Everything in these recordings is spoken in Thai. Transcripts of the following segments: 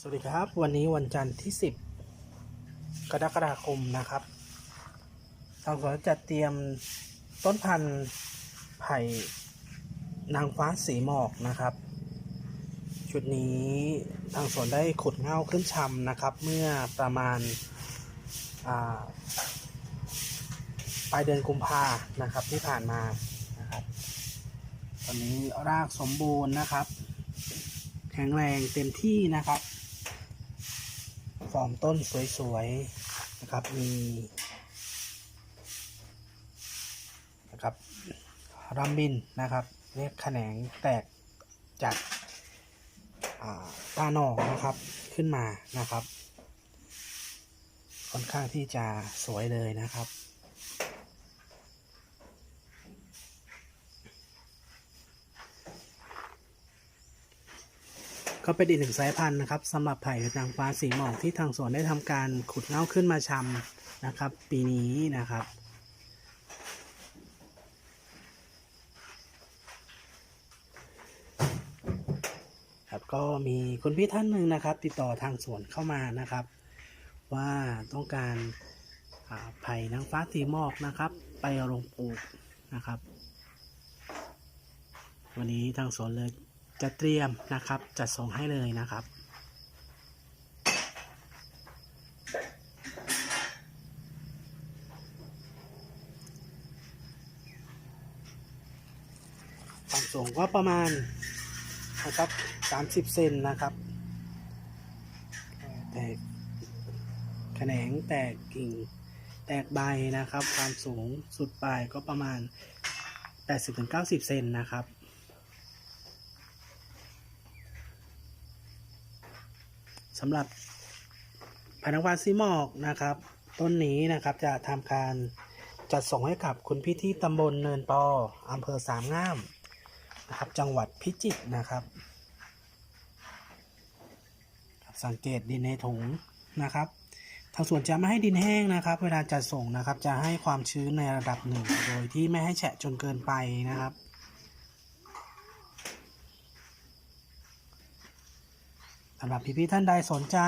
สวัสดีครับ วันนี้วันจันทร์ที่ 10 กรกฎาคมนะครับ ทางสวนจัดเตรียมต้นพันธุ์ไผ่นางฟ้าสีหมอกนะครับ ชุดนี้ทางสวนได้ขุดเง่าขึ้นชำนะครับ เมื่อประมาณาปลายเดือนกุมภานะครับที่ผ่านมานะครับ ตอนนี้รากสมบูรณ์นะครับ แข็งแรงเต็มที่นะครับ ฟอร์มต้นสวยๆนะครับ มีนะครับรัมบินนะครับเรียกแขนงแตกจากตาหนอกนะครับขึ้นมานะครับ ค่อนข้างที่จะสวยเลยนะครับ ก็เป็นอีกหนึ่งสายพันธุ์นะครับสำหรับไผ่นางฟ้าสีหมอกที่ทางสวนได้ทำการขุดเง่าขึ้นมาชำนะครับ ปีนี้นะครับ ครับก็มีคุณพี่ท่านหนึ่งนะครับ ติดต่อทางสวนเข้ามานะครับ ว่าต้องการอ่าไผ่นางฟ้าสีหมอกนะครับ ไปลงปลูกนะครับ วันนี้ทางสวนเลย จะเตรียมนะครับจัดส่งให้เลยนะครับ ความสูงก็ประมาณนะครับ30เซนนะครับ แตกแขนงแตกกิ่งแตกใบนะครับ ความสูงสุดปลายก็ประมาณ 80-90 เซนนะครับ สำหรับพนักงานซีหมอกนะครับ ต้นนี้นะครับจะทำการจัดส่งให้กับคุณพี่ที่ตำบลเนินปออำเภอสามงามนะครับจังหวัดพิจิตรนะครับ สังเกตดินในถุงนะครับ ทางสวนจะไม่ให้ดินแห้งนะครับ เวลาจัดส่งนะครับจะให้ความชื้นในระดับหนึ่ง โดยที่ไม่ให้แฉะจนเกินไปนะครับ สำหรับพี่ๆท่านใดสนใจ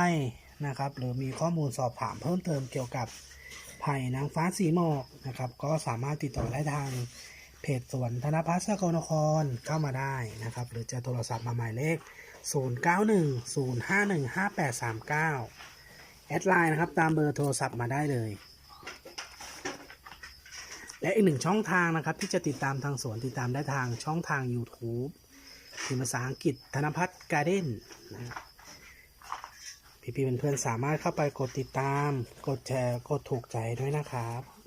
นะครับ หรือมีข้อมูลสอบถามเพิ่มเติมเกี่ยวกับไผ่นางฟ้าสีหมอกนะครับ ก็สามารถติดต่อได้ทางเพจสวนธนพัฒน์สกลนครเข้ามาได้นะครับ หรือจะโทรศัพท์มาหมายเลข 0910515839 แอดไลน์นะครับตามเบอร์โทรศัพท์มาได้เลย และอีกหนึ่งช่องทางนะครับ ที่จะติดตามทางสวนติดตามได้ทางช่องทาง YouTube พิมพ์ภาษาอังกฤษธนพัฒน์การ์เด้นนะครับ พี่ๆเพื่อนๆสามารถเข้าไปกดติดตาม กดแชร์ กดถูกใจด้วยนะครับ